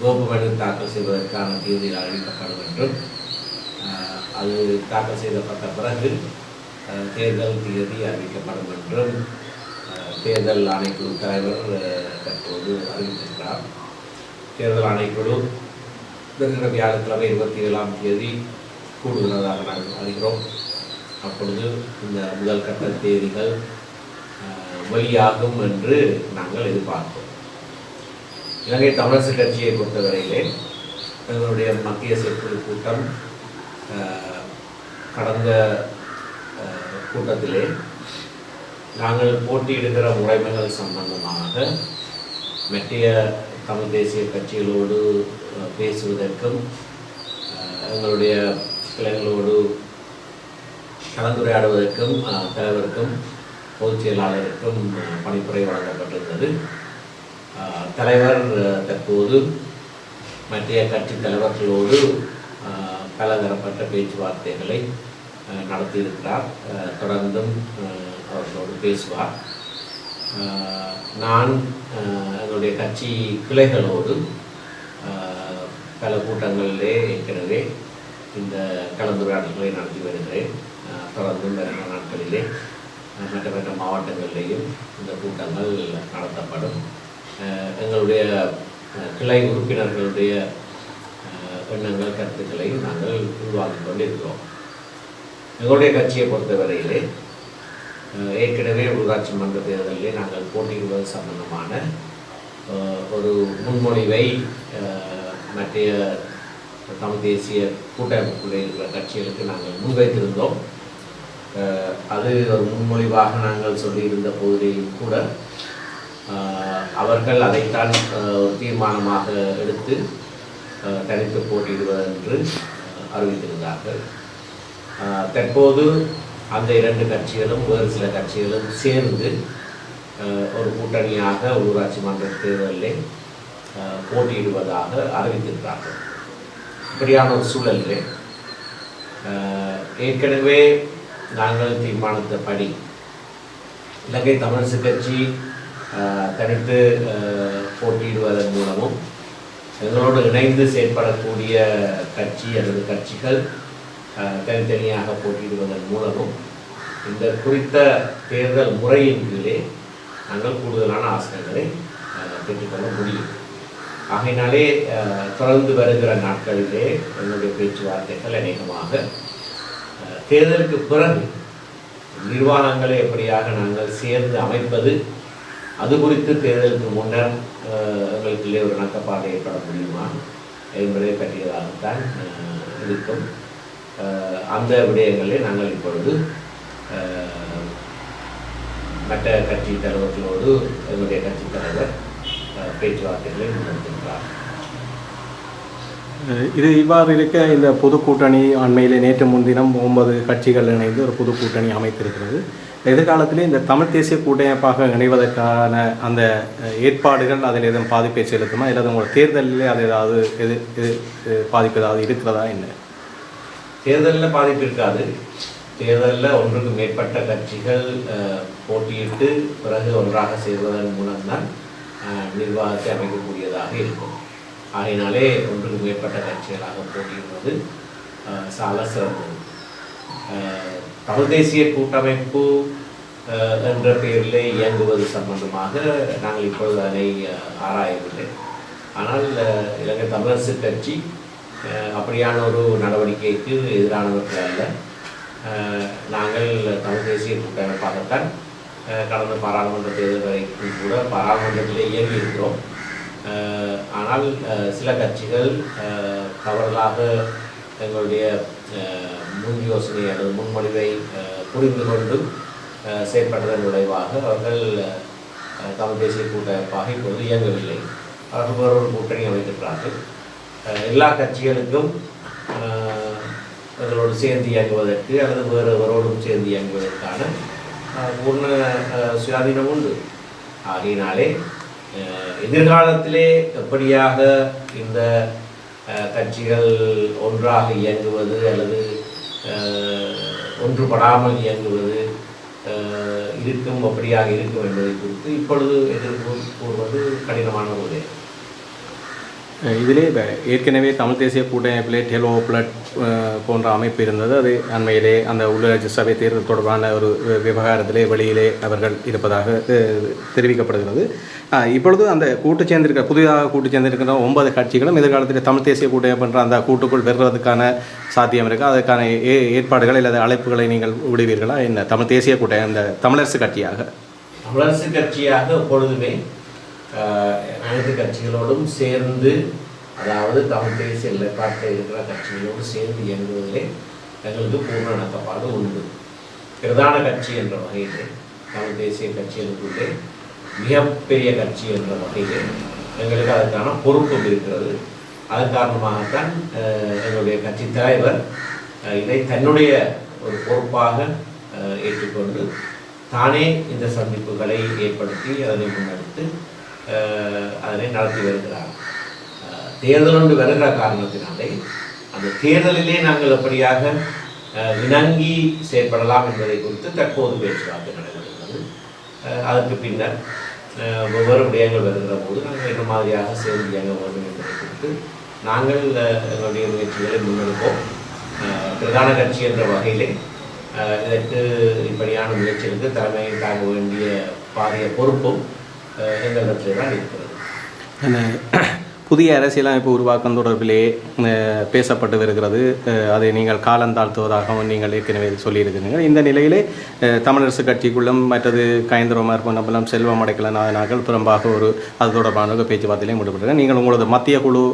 வேட்புமனு தாக்கல் செய்வதற்கான தேதி அறிவிக்கப்படும் என்றும் அது தாக்கல் செய்யப்பட்ட பிறகு தேர்தல் தேதி அறிவிக்கப்படும் என்றும் தேர்தல் ஆணைக்குழு தலைவர் தற்போது அறிவித்திருக்கிறார். தேர்தல் ஆணைக்குழு வருகிற வியாழக்கிழமை இருபத்தி ஏழாம் தேதி கூடுகிறதாக நாங்கள் அறிகிறோம். அப்பொழுது இந்த முதல் கட்ட தேதிகள் வெளியாகும் என்று நாங்கள் எதிர்பார்க்கிறோம் இலங்கை தமிழரசு கட்சியை பொறுத்தவரையிலே எங்களுடைய மத்திய செயற்குழு கூட்டம் கடந்த கூட்டத்திலே நாங்கள் போட்டியிடுகிற முறைமைகள் சம்பந்தமாக மற்றைய தமிழ் தேசிய கட்சிகளோடு பேசுவதற்கும் எங்களுடைய கிளைகளோடு கலந்துரையாடுவதற்கும் தலைவருக்கும் பொதுச் செயலாளருக்கும் பணிப்புரை வழங்கப்பட்டிருந்தது. தலைவர் தற்போது மற்றைய கட்சி தலைவர்களோடு அஹ், பலதரப்பட்ட பேச்சுவார்த்தைகளை நடத்தியிருக்கிறார். தொடர்ந்தும் அவர்களோடு பேசுவார். நான் என்னுடைய கட்சி கிளைகளோடு பல கூட்டங்களிலே ஏற்கனவே இந்த கலந்துரையாடல்களை நடத்தி வருகிறேன். தொடர்ந்தும் வருகிற நாட்களிலே மற்ற மற்ற மாவட்டங்களிலேயும் இந்த கூட்டங்கள் நடத்தப்படும். எங்களுடைய கிளை உறுப்பினர்களுடைய எண்ணங்கள் கருத்துக்களை நாங்கள் உருவாக்கிக் கொண்டிருக்கிறோம். எங்களுடைய கட்சியை பொறுத்தவரையிலே ஏற்கனவே உள்ளாட்சி மன்ற தேர்தலிலே நாங்கள் போட்டியிடுவது சம்பந்தமான ஒரு முன்மொழிவை அஹ், மற்றைய தமிழ் தேசிய கூட்டமைப்புக்குள்ளே இருக்கிற கட்சிகளுக்கு நாங்கள் முன்வைத்திருந்தோம். அது ஒரு முன்மொழிவாக நாங்கள் சொல்லியிருந்த போதிலேயும் கூட அவர்கள் அதைத்தான் ஒரு தீர்மானமாக எடுத்து தனித்து போட்டியிடுவதென்று என்று அறிவித்திருந்தார்கள் தற்போது அந்த இரண்டு கட்சிகளும் வேறு சில கட்சிகளும் சேர்ந்து ஒரு கூட்டணியாக ஊராட்சி மன்ற தேர்தலில் போட்டியிடுவதாக அறிவித்திருக்கிறார்கள் இப்படியான ஒரு சூழலில் ஏற்கனவே நாங்கள் தீர்மானித்தபடி இலங்கை தமிழரசு கட்சி தனித்து போட்டியிடுவதன் மூலமும் எங்களோடு இணைந்து செயற்படக்கூடிய கட்சி அல்லது கட்சிகள் தனித்தனியாக போட்டியிடுவதன் மூலமும் இந்த குறித்த தேர்தல் முறையின் கீழே நாங்கள் கூடுதலான ஆசனங்களை பெற்றுக்கொள்ள முடியும். ஆகையினாலே தொடர்ந்து வருகிற நாட்களிலே என்னுடைய பேச்சுவார்த்தைகள் அநேகமாக தேர்தலுக்கு பிறகு நிர்வாகங்களை எப்படியாக நாங்கள் சேர்ந்து அமைப்பது அது குறித்து தேர்தலுக்கு முன்னர் அஹ், எங்களுக்குள்ளே ஒரு இணக்கப்பாடு ஏற்பட முடியுமா? என்பதை பற்றியதாகத்தான் இருக்கும். அஹ், அந்த விடயங்களை நாங்கள் இப்பொழுது மற்ற கட்சி தலைவர்களோடு எங்களுடைய கட்சி தலைவர் அஹ், பேச்சுவார்த்தைகளை முன்னெடுத்திருக்கிறார் அஹ் இது இவ்வாறு இருக்க இந்த பொது கூட்டணி அண்மையிலே நேற்று முன்தினம் ஒன்பது கட்சிகள் இணைந்து ஒரு பொது கூட்டணி அமைத்திருக்கிறது. எதிர்காலத்திலே இந்த தமிழ் தேசிய கூட்டமைப்பாக இணைவதற்கான அந்த ஏற்பாடுகள் அதில் எதுவும் பாதிப்பை செலுத்துமா? இல்லை உங்களோட தேர்தலில் அது ஏதாவது எது எது பாதிப்பு ஏதாவது இருக்கிறதா என்ன? தேர்தலில் பாதிப்பு இருக்காது. தேர்தலில் ஒன்றுக்கு மேற்பட்ட கட்சிகள் போட்டியிட்டு பிறகு ஒன்றாக சேர்வதன் மூலம்தான் நிர்வாகத்தை அமைக்கக்கூடியதாக இருக்கும். ஆகையினாலே ஒன்றுக்கு மேற்பட்ட கட்சிகளாக போட்டியிடுவது சால சிறந்தது. தமிழ் தேசிய கூட்டமைப்பு என்ற பெயரிலே இயங்குவது சம்பந்தமாக நாங்கள் இப்பொழுது அதை ஆராயவில்லை. ஆனால் இலங்கை தமிழரசு கட்சி அப்படியான ஒரு நடவடிக்கைக்கு எதிரானவர்கள் அல்ல. நாங்கள் தமிழ் தேசிய கூட்டமைப்பாகத்தான் கடந்த பாராளுமன்ற தேர்தல் வரைக்கும் கூட பாராளுமன்றத்திலே இயங்கி இருக்கிறோம் ஆனால் சில கட்சிகள் தவறுதலாக எங்களுடைய முன் யோசனை அல்லது முன்மொழிவை புரிந்து கொண்டும் செயற்பட்டதன் விளைவாக அவர்கள் தமிழ் தேசிய கூட்டமைப்பாக இப்பொழுது இயங்கவில்லை. அவர்கள் வேறொரு கூட்டணி அமைத்திருக்கிறார்கள். எல்லா கட்சிகளுக்கும் அவர்களோடு சேர்ந்து இயங்குவதற்கு அல்லது வேறுவரோடும் சேர்ந்து இயங்குவதற்கான பூர்ண சுயாதீனம் உண்டு. ஆகையினாலே எதிர்காலத்திலே எப்படியாக இந்த கட்சிகள் ஒன்றாக இயங்குவது அல்லது ஒன்றுபடாமல் இயங்குவது இருக்கும் அப்படியாக இருக்கும் என்பதை குறித்து இப்பொழுது எதிர்ப்பு கூறுவது கடினமான ஒரு இதிலே ஏற்கனவே தமிழ் தேசிய கூட்டமைப்பிலே டெலோ பிளட் போன்ற அமைப்பு இருந்தது. அது அண்மையிலே அந்த உள்ளாட்சி சபை தேர்தல் தொடர்பான ஒரு விவகாரத்திலே வெளியிலே அவர்கள் இருப்பதாக தெரிவிக்கப்படுகிறது. இப்பொழுது அந்த கூட்டு சேர்ந்திருக்க புதிதாக கூட்டு சேர்ந்திருக்கிற ஒன்பது கட்சிகளும் எதிர்காலத்தில் தமிழ் தேசிய கூட்டமைப்புன்ற அந்த கூட்டுக்குள் பெறுவதற்கான சாத்தியம் இருக்குது அதற்கான ஏ ஏற்பாடுகள் அல்லது அழைப்புகளை நீங்கள் விடுவீர்களா? என்ன? தமிழ் தேசிய கூட்டம் அந்த தமிழரசு கட்சியாக. தமிழரசு கட்சியாக எப்பொழுதுமே அனைத்து கட்சிகளோடும் சேர்ந்து அதாவது தமிழ் தேசிய நிலைப்பாட்டை இருக்கிற கட்சிகளோடு சேர்ந்து இயங்குவதிலே எங்களுக்கு பூர்ண நடத்தப்பாடு உண்டு. பிரதான கட்சி என்ற வகையிலே தமிழ் தேசிய கட்சிகளுக்குள்ளே மிகப்பெரிய கட்சி என்ற வகையிலே எங்களுக்கு அதற்கான பொறுப்பு இருக்கிறது. அதன் காரணமாகத்தான் எங்களுடைய கட்சி தலைவர் இதை தன்னுடைய ஒரு பொறுப்பாக ஏற்றுக்கொண்டு தானே இந்த சந்திப்புகளை ஏற்படுத்தி அதனை முன்னெடுத்து அதனை நடத்தி வருகிறார். தேர்தல் ஒன்று வருகிற காரணத்தினாலே அந்த தேர்தலிலே நாங்கள் எப்படியாக இணங்கி செயற்படலாம் என்பதை குறித்து தற்போது பேச்சுவார்த்தை நடைபெறுகிறது. அதற்கு பின்னர் ஆஹ், வெவ்வேறு விடயங்கள் வருகிற போது நாங்கள் என்ன மாதிரியாக சேர்ந்து இயங்க வேண்டும் என்பதை குறித்து நாங்கள் எங்களுடைய முயற்சிகளை முன்னெடுப்போம். பிரதான கட்சி என்ற வகையிலே இதற்கு இப்படியான முயற்சிகளுக்கு தலைமையில் தாங்க வேண்டிய பாரிய பொறுப்பும் தான் இருக்கிறது புதிய அரசியலமைப்பு உருவாக்கம் தொடர்பிலே பேசப்பட்டு வருகிறது அதை நீங்கள் காலம் தாழ்த்துவதாகவும் நீங்கள் ஏற்கனவே சொல்லியிருக்கிறீர்கள். இந்த நிலையிலே தமிழரசு கட்சிக்குள்ளும் மற்றது கயந்திரமார் பொன்னம்பலம் செல்வம் அடைக்கலநாதனார்கள் புறம்பாக ஒரு அது தொடர்பான ஒரு பேச்சுவார்த்தையிலே முடிவெடுக்கிறார் நீங்கள் உங்களது மத்திய குழு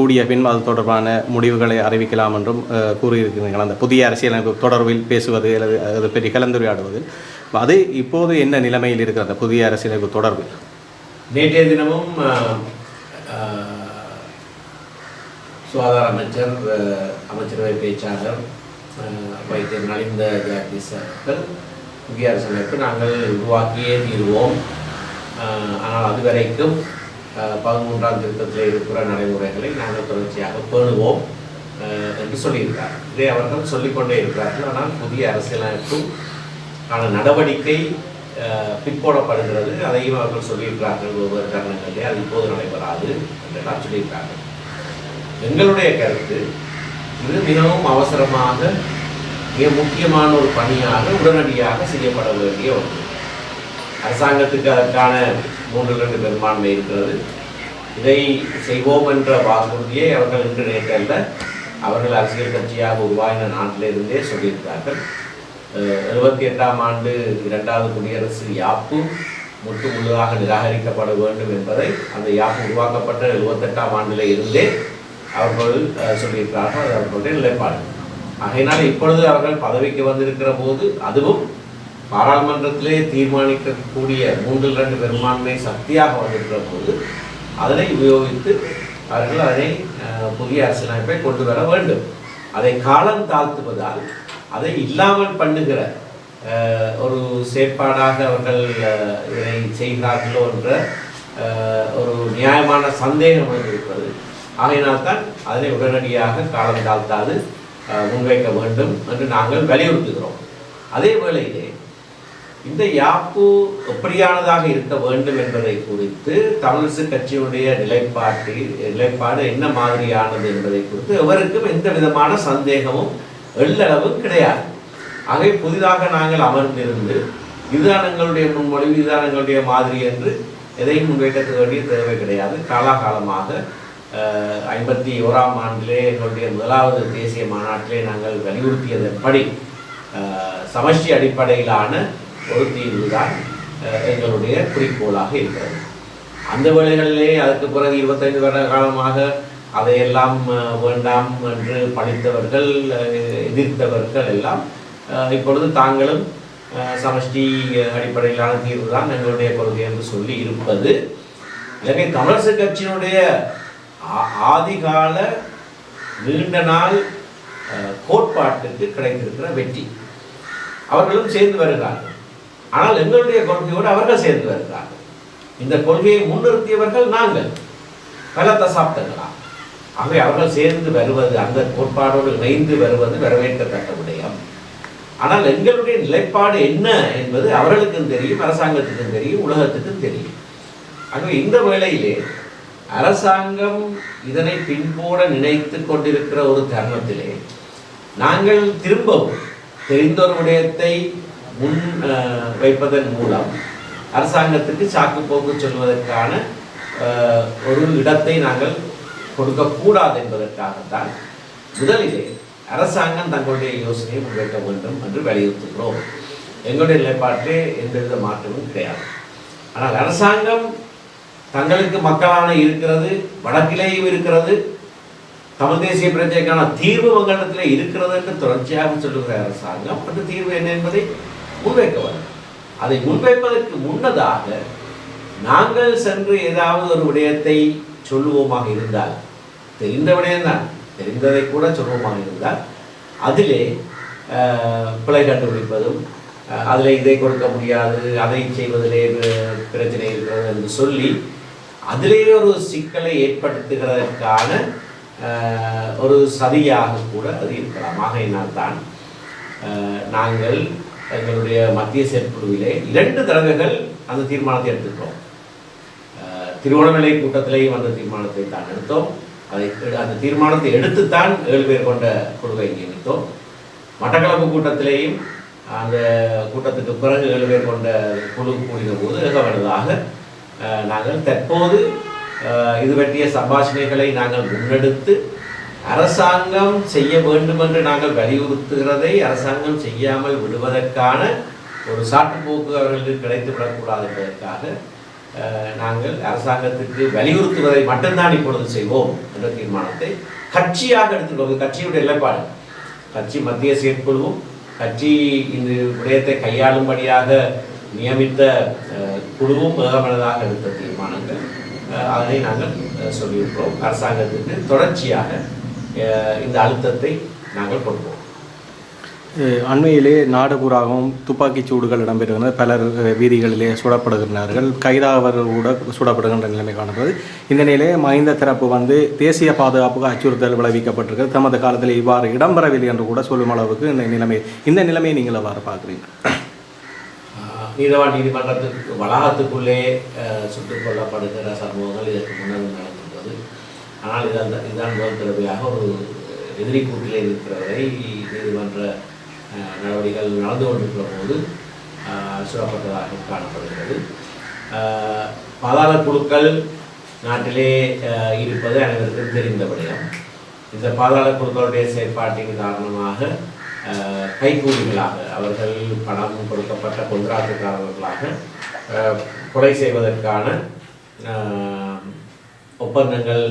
கூடிய பின் அது தொடர்பான முடிவுகளை அறிவிக்கலாம் என்றும் கூறியிருக்கிறீர்கள். அந்த புதிய அரசியலமைப்பு தொடர்பில் பேசுவது அல்லது அது பற்றி கலந்துரையாடுவதில் அது இப்போது என்ன நிலைமையில் இருக்கிறது புதிய அரசியலமைப்பு தொடர்பு? நேற்றைய தினமும் சுகாதார அமைச்சர் அமைச்சரவை பேச்சாளர் வைத்தியர் நலிந்த அவர்கள் புதிய அரசியலமைப்பு நாங்கள் உருவாக்கியே தீர்வோம். ஆனால் அதுவரைக்கும் ஆஹ், பதிமூன்றாம் திருத்தத்தில் இருக்கிற நடைமுறைகளை நாங்கள் தொடர்ச்சியாக பேணுவோம் என்று சொல்லியிருக்கிறார். இதை அவர்கள் சொல்லிக்கொண்டே இருக்கிறார்கள். ஆனால் புதிய அரசியலமைப்பும் ஆன நடவடிக்கை அஹ், பிற்போடப்படுகிறது அதையும் அவர்கள் சொல்லியிருக்கிறார்கள் ஒவ்வொரு தருணங்களிலே. அது இப்போது நடைபெறாது என்றெல்லாம் சொல்லியிருக்கிறார்கள். எங்களுடைய கருத்து இது மிகவும் அவசரமாக மிக முக்கியமான ஒரு பணியாக உடனடியாக செய்யப்பட வேண்டிய ஒன்று. அரசாங்கத்துக்கு அதற்கான மூன்று ரெண்டு பெரும்பான்மை இருக்கிறது. இதை செய்வோம் என்ற வாக்குறுதியை அவர்கள் இன்று நேற்றல்ல அவர்கள் அரசியல் கட்சியாக உருவாகின நாட்டிலிருந்தே சொல்லியிருக்கிறார்கள். எழுபத்தி எட்டாம் ஆண்டு இரண்டாவது குடியரசு யாப்பு முற்று முழுதாக நிராகரிக்கப்பட வேண்டும் என்பதை அந்த யாப்பு உருவாக்கப்பட்ட எழுபத்தெட்டாம் ஆண்டில் இருந்தே அவர்கள் சொல்லியிருக்கிறார்கள். அது அவர்களுடைய நிலைப்பாடு. ஆகையினால் இப்பொழுது அவர்கள் பதவிக்கு வந்திருக்கிற போது அதுவும் பாராளுமன்றத்திலே தீர்மானிக்கக்கூடிய மூன்றில் ரெண்டு பெரும்பான்மை சக்தியாக வந்திருக்கிற போது அதனை உபயோகித்து அவர்கள் அதனை புதிய அரசியலமைப்பை கொண்டு வர வேண்டும். அதை காலம் தாழ்த்துவதால் அதை இல்லாமல் பண்ணுகிற ஒரு செயற்பாடாக அவர்கள் இதனை செய்கிறார்களோ என்ற ஒரு நியாயமான சந்தேகம் வந்து இருக்கிறது ஆகையினால்தான் அதனை உடனடியாக காலம் தாழ்த்தாது முன்வைக்க வேண்டும் என்று நாங்கள் வலியுறுத்துகிறோம். அதே வேளையிலே இந்த யாப்பு எப்படியானதாக இருக்க வேண்டும் என்பதை குறித்து தமிழிசு கட்சியினுடைய நிலைப்பாட்டில் நிலைப்பாடு என்ன மாதிரியானது என்பதை குறித்து எவருக்கும் எந்த விதமான சந்தேகமும் எள்ளளவு கிடையாது. ஆகவே புதிதாக நாங்கள் அமர்ந்திருந்து இதுதான் எங்களுடைய முன்மொழிவு இதுதான் எங்களுடைய மாதிரி என்று எதையும் முன்வைக்க வேண்டிய தேவை கிடையாது. காலாகாலமாக ஐம்பத்தி ஓராம் ஆண்டிலே எங்களுடைய முதலாவது தேசிய மாநாட்டிலே நாங்கள் வலியுறுத்தியதன்படி அஹ், சமஷ்டி அடிப்படையிலான ஒரு தீர்வு தான் எங்களுடைய குறிக்கோளாக இருக்கிறது. அந்த வேளைகளிலே அதற்கு பிறகு இருபத்தைந்து வருட காலமாக அதையெல்லாம் வேண்டாம் என்று படித்தவர்கள் எதிர்த்தவர்கள் எல்லாம் இப்பொழுது தாங்களும் சமஷ்டி அடிப்படையிலான தீர்வு தான் எங்களுடைய கொள்கை என்று சொல்லி இருப்பது. எனவே தமிழரசு கட்சியினுடைய ஆதிகால நீண்ட நாள் கோட்பாட்டுக்கு கிடைத்திருக்கிற வெற்றி. அவர்களும் சேர்ந்து வருகிறார்கள். ஆனால் எங்களுடைய கொள்கையோடு அவர்கள் சேர்ந்து வருகிறார்கள். இந்த கொள்கையை முன்னிறுத்தியவர்கள் நாங்கள். பல தசாப்தங்களாக. ஆகவே அவர்கள் சேர்ந்து வருவது அந்த கோட்பாடோடு இணைந்து வருவது வரவேற்கத்தக்க விடயம். ஆனால் எங்களுடைய நிலைப்பாடு என்ன என்பது அவர்களுக்கும் தெரியும் அரசாங்கத்துக்கும் தெரியும் உலகத்துக்கும் தெரியும். ஆகவே இந்த வேளையிலே அரசாங்கம் இதனை பின்போட நினைத்து கொண்டிருக்கிற ஒரு தருணத்திலே நாங்கள் திரும்பவும் தெரிந்தோர் உடையத்தை விடயத்தை முன் வைப்பதன் மூலம் அரசாங்கத்துக்கு சாக்கு போக்கு சொல்வதற்கான ஒரு இடத்தை நாங்கள் கொடுக்கக்கூடாது என்பதற்காகத்தான் முதலிலே அரசாங்கம் தங்களுடைய யோசனையை முன்வைக்க வேண்டும் என்று வலியுறுத்துகிறோம். எங்களுடைய நிலைப்பாட்டிலே எந்தவித மாற்றமும் கிடையாது. ஆனால் அரசாங்கம் தங்களுக்கு மக்களான இருக்கிறது வடக்கிலேயும் இருக்கிறது தமிழ் தேசிய பிரச்சனைக்கான தீர்வு வங்கத்தில் இருக்கிறது என்று தொடர்ச்சியாக சொல்லுகிற அரசாங்கம் அந்த தீர்வு என்ன என்பதை முன்வைக்க வேண்டும். அதை முன்வைப்பதற்கு முன்னதாக நாங்கள் சென்று ஏதாவது ஒரு விடயத்தை சொல்லுவோமாக இருந்தால் தெரிந்த விடயம்தான் தெரிந்ததை கூட சொல்லுவோமாக இருந்தால் அதிலே பிழை கண்டுபிடிப்பதும் அதில் இதை கொடுக்க முடியாது அதை செய்வதிலே பிரச்சனை இருக்கிறது என்று சொல்லி அதிலே ஒரு சிக்கலை ஏற்படுத்துகிறதற்கான ஒரு சதியாக கூட அது இருக்கலாம். ஆகையினால் தான் நாங்கள் எங்களுடைய மத்திய செயற்குழுவிலே இரண்டு தடவைகள் அந்த தீர்மானத்தை எடுத்துக்கிறோம் திருவண்ணாமலை கூட்டத்திலேயும் அந்த தீர்மானத்தை தான் எடுத்தோம். அதை அந்த தீர்மானத்தை எடுத்துத்தான் ஏழு பேர் கொண்ட குழுவை நியமித்தோம். மட்டக்களப்பு கூட்டத்திலேயும் அந்த கூட்டத்துக்கு பிறகு ஏழு பேர் கொண்ட குழு கூடிய போது ஏகமனதாக நாங்கள் தற்போது இது பற்றிய சம்பாஷணைகளை நாங்கள் முன்னெடுத்து அரசாங்கம் செய்ய வேண்டும் என்று நாங்கள் வலியுறுத்துகிறதை அரசாங்கம் செய்யாமல் விடுவதற்கான ஒரு சாட்டுப்போக்கு அவர்களுக்கு கிடைத்துவிடக்கூடாது என்பதற்காக நாங்கள் அரசாங்கத்துக்கு வலியுறுத்துவதை மட்டும்தான் இப்பொழுது செய்வோம் என்ற தீர்மானத்தை கட்சியாக எடுத்துக்கொள்வது கட்சியுடைய நிலைப்பாடு. கட்சி மத்திய செயற்குழுவும் கட்சி இந்த விடயத்தை கையாளும்படியாக நியமித்த குழுவும் ஏகமனதாக எடுத்த தீர்மானங்கள். அதனை நாங்கள் சொல்லியிருக்கிறோம். அரசாங்கத்துக்கு தொடர்ச்சியாக இந்த அழுத்தத்தை நாங்கள் கொடுப்போம். அண்மையிலே நாடுபுறாகவும் துப்பாக்கிச் சூடுகள் இடம்பெறுகின்றன பலர் வீதிகளிலே சுடப்படுகின்றார்கள். கைதாவர்கள் கூட சுடப்படுகின்ற நிலைமை காணப்படுது. இந்த நிலையிலே மஹிந்த தரப்பு வந்து தேசிய பாதுகாப்புக்கு அச்சுறுத்தல் விளைவிக்கப்பட்டிருக்கிறது. தமது காலத்தில் இவ்வாறு இடம்பெறவில்லை என்று கூட சொல்லும் அளவுக்கு இந்த நிலைமை இந்த நிலைமையை நீங்கள் எவ்வாறு பார்க்குறீங்க நீதவான் நீதிமன்றத்திற்கு வளாகத்துக்குள்ளே சுட்டுக் கொல்லப்படுகிற சம்பவங்கள் இதற்கு முன்னர் நடந்துள்ளது ஆனால் இதான் இதுதான் முதல் தடவையாக ஒரு எதிரி கூட்டிலே இருக்கிறவரை நீதிமன்ற நடவடிக்கைகள் நடந்து கொண்டிருக்கிற போது ஆஹ், காணப்படுகிறது. பாதாள குழுக்கள் நாட்டிலே இருப்பது அனைவருக்கும் தெரிந்த விடயம். இந்த பாதாள குழுக்களுடைய செயற்பாட்டின் காரணமாக கைகூலிகளாக அவர்கள் பணம் கொடுக்கப்பட்ட கொந்தராட்டுக்காரர்களாக கொலை செய்வதற்கான ஒப்பந்தங்கள்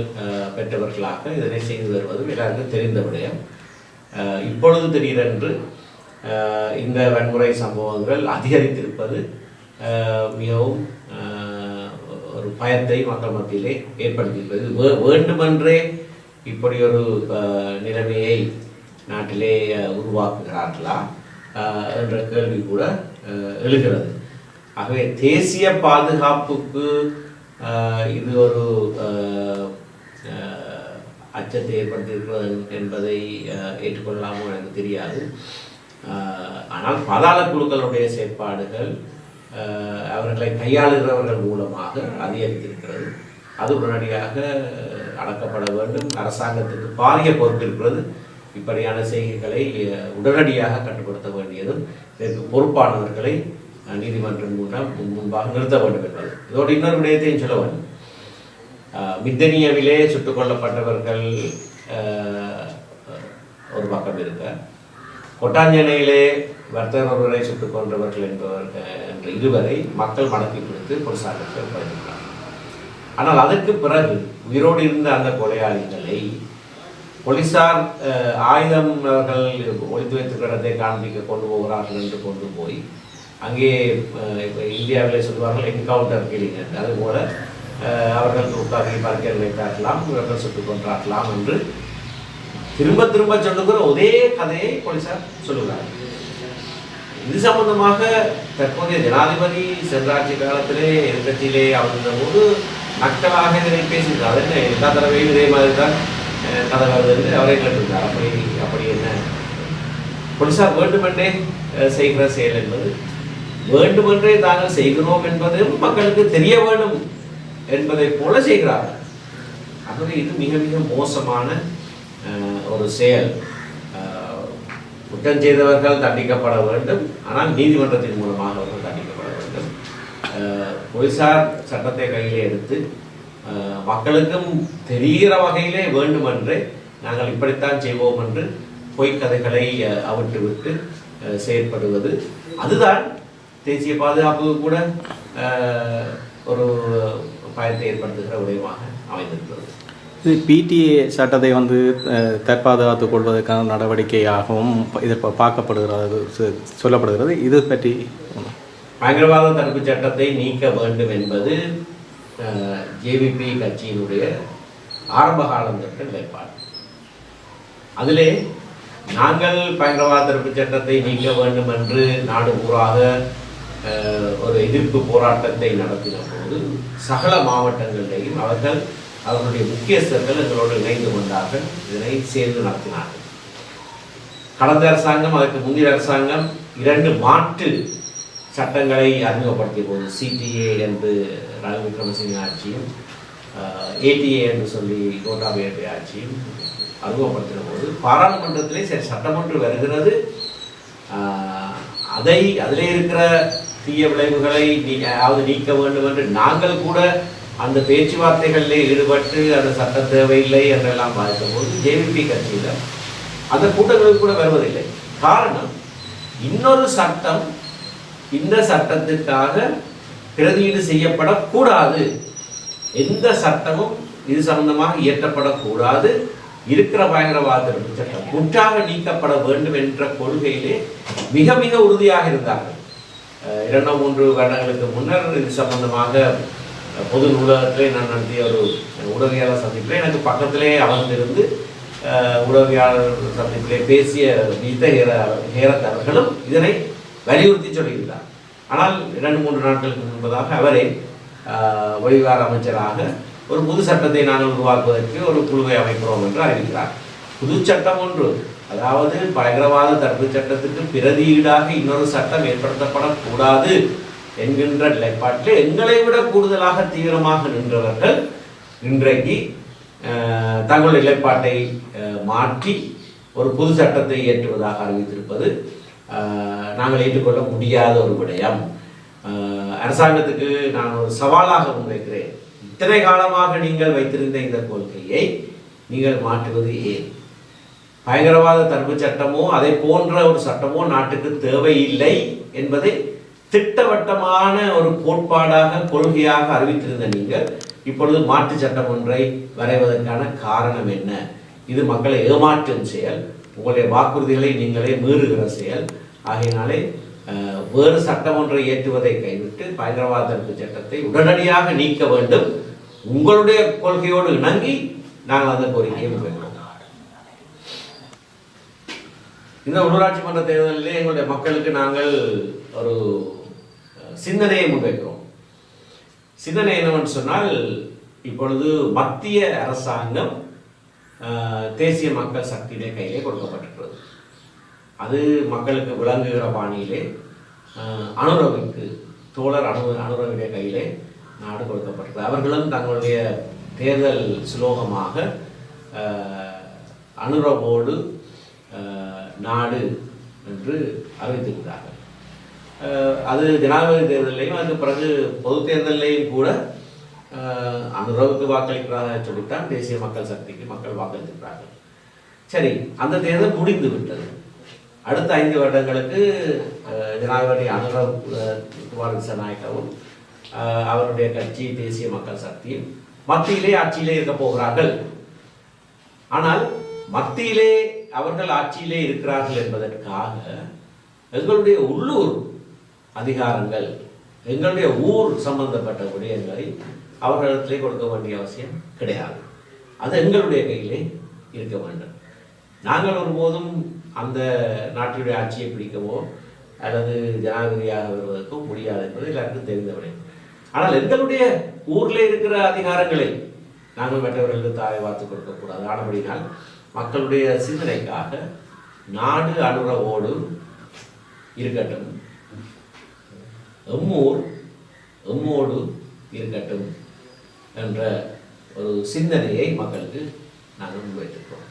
பெற்றவர்களாக இதனை செய்து வருவது எல்லாருக்கும் தெரிந்த விடயம். இப்பொழுது திடீரென்று இந்த வன்முறை சம்பவங்கள் அதிகரித்திருப்பது மிகவும் ஒரு பயத்தை மக்கள் மத்தியிலே ஏற்படுத்தியிருப்பது வே- வேண்டுமென்றே இப்படி ஒரு நிலைமையை நாட்டிலே உருவாக்குகிறார்களா என்ற கேள்வி கூட எழுகிறது. ஆகவே தேசிய பாதுகாப்புக்கு இது ஒரு அச்சத்தை ஏற்படுத்தியிருக்கிறது என்பதை அஹ், ஏற்றுக்கொள்ளலாமோ எனக்கு தெரியாது. ஆனால் பாதாள குழுக்களுடைய செயற்பாடுகள் அவர்களை கையாளுகிறவர்கள் மூலமாக அதிகரித்திருக்கிறது. அது உடனடியாக அடக்கப்பட வேண்டும். அரசாங்கத்துக்கு பாரிய பொறுப்பு இருக்கிறது. இப்படியான செய்கைகளை உடனடியாக கட்டுப்படுத்த வேண்டியதும் இதற்கு பொறுப்பானவர்களை நீதிமன்றம் மூலம் முன்பாக நிறுத்த வேண்டும் என்பது. இதோடு இன்னொரு விடயத்தையும் சொல்லவன். வேண்டும் மித்தனியவிலே சுட்டுக் கொல்லப்பட்டவர்கள் ஒரு பக்கம் இருக்க கொட்டாஞ்சனையிலே வர்த்தகர் ஒருவரை சுட்டுக் கொன்றவர்கள் என்பவர்கள் என்ற இருவரை மக்கள் மடக்கி கொடுத்து போலீசாருக்கு ஒப்படைக்கிறார் ஆனால் அதற்கு பிறகு உயிரோடு இருந்த அந்த கொலையாளிகளை போலீசார் ஆயுதம் அவர்கள் ஒழித்து வைத்து இடத்தை காண்பிக்க கொண்டு போகிறார்கள் என்று கொண்டு போய் அங்கே இப்போ இந்தியாவிலே சொல்வார்கள் என்கவுண்டர் கிளிங் என்று. அதுபோல அவர்கள் துப்பாக்கி பறிக்க வைத்தார்களாம் இவர்கள் சுட்டுக் கொன்றார்களாம் என்று திரும்ப திரும்ப சொல்லுகிற ஒரே கதையை போலீசார் சொல்லுகிறார். இது சம்பந்தமாக தற்போதைய ஜனாதிபதி சென்றாட்சி காலத்திலே எதிர்கட்சியிலே அமர்ந்த போது மக்களாக இதனை பேசியிருந்தார் என்ன எல்லா தடவையும் இதே மாதிரி தான் கதை வருது என்று அவரை கேட்டிருந்தார் அப்படி அப்படி என்ன? போலீசார் வேண்டுமென்றே செய்கிற செயல் என்பது வேண்டுமென்றே தாங்கள் செய்கிறோம் என்பதும் மக்களுக்கு தெரிய வேண்டும் என்பதை போல செய்கிறார்கள் ஆகவே இது மிக மிக மோசமான ஒரு செயல். குற்றம் செய்தவர்கள் தண்டிக்கப்பட வேண்டும். ஆனால் நீதிமன்றத்தின் மூலமாக அவர்கள் தண்டிக்கப்பட வேண்டும். போலீசார் சட்டத்தை கையிலே எடுத்து மக்களுக்கும் தெரிகிற வகையிலே வேண்டுமென்றே நாங்கள் இப்படித்தான் செய்வோம் என்று பொய்க்கதைகளை அவிட்டுவிட்டு செயற்படுவது. அதுதான் தேசிய பாதுகாப்பு கூட ஒரு பயத்தை ஏற்படுத்துகிற விடயமாக அமைந்திருக்கிறது. இது பிடிஏ சட்டத்தை வந்து தற்பாதுகாத்துக் கொள்வதற்கான நடவடிக்கையாகவும் இது பார்க்கப்படுகிறது சொ- சொல்லப்படுகிறது. இது பற்றி பயங்கரவாத தடுப்பு சட்டத்தை நீக்க வேண்டும் என்பது ஜேவிபி கட்சியினுடைய ஆரம்ப காலம் நிலைப்பாடு அதிலே நாங்கள் பயங்கரவாத தடுப்பு சட்டத்தை நீக்க வேண்டும் என்று நாடு பூராக ஒரு எதிர்ப்பு போராட்டத்தை நடத்தின போது சகல மாவட்டங்களிலேயும் அவர்கள் அவர்களுடைய முக்கியஸ்தர்கள் எங்களோடு இணைந்து கொண்டார்கள். இதனை சேர்ந்து நடத்தினார்கள். கடந்த அரசாங்கம் அதற்கு முந்தைய அரசாங்கம் இரண்டு மாற்று சட்டங்களை அறிமுகப்படுத்திய போது சிடிஏ என்று ரணில் விக்ரமசிங்க ஆட்சியும் ஏடிஏ என்று சொல்லி கோட்டாபேட்டை ஆட்சியும் அறிமுகப்படுத்தின போது பாராளுமன்றத்திலே சரி சட்டமன்று வருகிறது. அதை அதிலே இருக்கிற தீய விளைவுகளை நீ அதாவது நீக்க வேண்டும் என்று நாங்கள் கூட அந்த பேச்சுவார்த்தைகளில் ஈடுபட்டு அந்த சட்டம் தேவையில்லை என்றெல்லாம் பார்க்கும்போது போது ஜேவிபி கட்சியில் அந்த கூட்டங்களுக்கு கூட வருவதில்லை. காரணம் இன்னொரு சட்டம் இந்த சட்டத்திற்காக பிரதியீடு செய்யப்படக்கூடாது. எந்த சட்டமும் இது சம்பந்தமாக இயற்றப்படக்கூடாது. இருக்கிற பயங்கரவாத சட்டம் முற்றாக நீக்கப்பட வேண்டும் என்ற கொள்கையிலே மிக மிக உறுதியாக இருந்தார்கள். அஹ் இரண்டோ மூன்று வருடங்களுக்கு முன்னர் இது சம்பந்தமாக பொது நூலகத்திலே நான் நடத்திய ஒரு உடவியாளர் சந்திப்பில் எனக்கு பக்கத்திலே அமர்ந்திருந்து உடவியாளர் சந்திப்பிலே பேசிய மீத ஹேர ஹேரத் அவர்களும் இதனை வலியுறுத்தி சொல்லியிருந்தார் ஆனால் இரண்டு மூன்று நாட்களுக்கு முன்பதாக அவரே வெளிவார அமைச்சராக ஒரு புது சட்டத்தை நாங்கள் உருவாக்குவதற்கு ஒரு குழுவை அமைக்கிறோம் என்று அறிவிக்கிறார். புது சட்டம் ஒன்று. அதாவது பயங்கரவாத தடுப்பு சட்டத்துக்கு பிரதியீடாக இன்னொரு சட்டம் ஏற்படுத்தப்படக்கூடாது. என்கின்ற நிலைப்பாட்டில் எங்களை விட கூடுதலாக தீவிரமாக நின்றவர்கள் இன்றைக்கு தங்கள் நிலைப்பாட்டை மாற்றி ஒரு புது சட்டத்தை இயற்றுவதாக அறிவித்திருப்பது நாங்கள் ஏற்றுக்கொள்ள முடியாத ஒரு விடயம். அரசாங்கத்துக்கு நான் ஒரு சவாலாக முன்வைக்கிறேன். இத்தனை காலமாக நீங்கள் வைத்திருந்த இந்த கொள்கையை நீங்கள் மாற்றுவது ஏன்? பயங்கரவாத தடுப்பு சட்டமோ அதை போன்ற ஒரு சட்டமோ நாட்டுக்கு தேவையில்லை என்பதை திட்டவட்டமான ஒரு கோட்பாடாக கொள்கையாக அறிவித்திருந்த நீங்கள் இப்பொழுது மாற்று சட்டம் ஒன்றை வரைவதற்கான காரணம் என்ன? இது மக்களை ஏமாற்றும் செயல் உங்களுடைய வாக்குறுதிகளை நீங்களே மீறுகிற செயல். ஆகையினாலே வேறு சட்டம் ஒன்றை ஏற்றுவதை கைவிட்டு பயங்கரவாத தடுப்பு சட்டத்தை உடனடியாக நீக்க வேண்டும். உங்களுடைய கொள்கையோடு இணங்கி நாங்கள் அந்த கோரிக்கையை முன்வைக்கிறோம். இந்த உள்ளூராட்சி மன்ற தேர்தலிலே எங்களுடைய மக்களுக்கு நாங்கள் ஒரு சிந்தனையை முன்வைக்கிறோம். சிந்தனை என்னவென்று சொன்னால் இப்பொழுது மத்திய அரசாங்கம் தேசிய மக்கள் சக்தியிலே கையிலே கொடுக்கப்பட்டிருக்கிறது. அது மக்களுக்கு விளங்குகிற பாணியிலே அனுரவிக்கு தோழர் அனு அனுரவிடைய கையிலே நாடு கொடுக்கப்பட்டிருக்கிறது. அவர்களும் தங்களுடைய தேர்தல் சுலோகமாக அனுரவோடு நாடு என்று அறிவித்திருக்கிறார்கள். அது ஜனாதிபதி தேர்தலையும் அதுக்கு பிறகு பொது தேர்தலையும் கூட அனுரவுக்கு வாக்களிக்கிறார்கள் சொல்லித்தான் தேசிய மக்கள் சக்திக்கு மக்கள் வாக்களித்திருக்கிறார்கள். சரி அந்த தேர்தல் முடிந்து விட்டது. அடுத்த ஐந்து வருடங்களுக்கு ஜனாதிபதி அனுரவ் குமார் திசாநாயக்கவும் அவருடைய கட்சி தேசிய மக்கள் சக்தியும் மத்தியிலே ஆட்சியிலே இருக்க போகிறார்கள். ஆனால் மத்தியிலே அவர்கள் ஆட்சியிலே இருக்கிறார்கள் என்பதற்காக எங்களுடைய உள்ளூர் அதிகாரங்கள். எங்களுடைய ஊர் சம்பந்தப்பட்ட விடயங்களை அவர்களிடத்திலே கொடுக்க வேண்டிய அவசியம் கிடையாது. அது எங்களுடைய கையிலே இருக்க வேண்டும். நாங்கள் ஒருபோதும் அந்த நாட்டினுடைய ஆட்சியை பிடிக்கவோ அல்லது ஜனாதிபதியாக வருவதற்கோ முடியாது என்பது எல்லாருக்கும் தெரிந்த விடயம். ஆனால் எங்களுடைய ஊரில் இருக்கிற அதிகாரங்களை நாங்கள் மற்றவர்களுக்கு தாரை வார்த்து கொடுக்கக்கூடாது ஆனபடினால் மக்களுடைய சிந்தனைக்காக நாடு அனுரவோடு இருக்கட்டும். எம்மூர் எம்மோடு இருக்கட்டும் என்ற ஒரு சிந்தனையை மக்களுக்கு நாங்கள் முன்வைத்திருக்கிறோம்.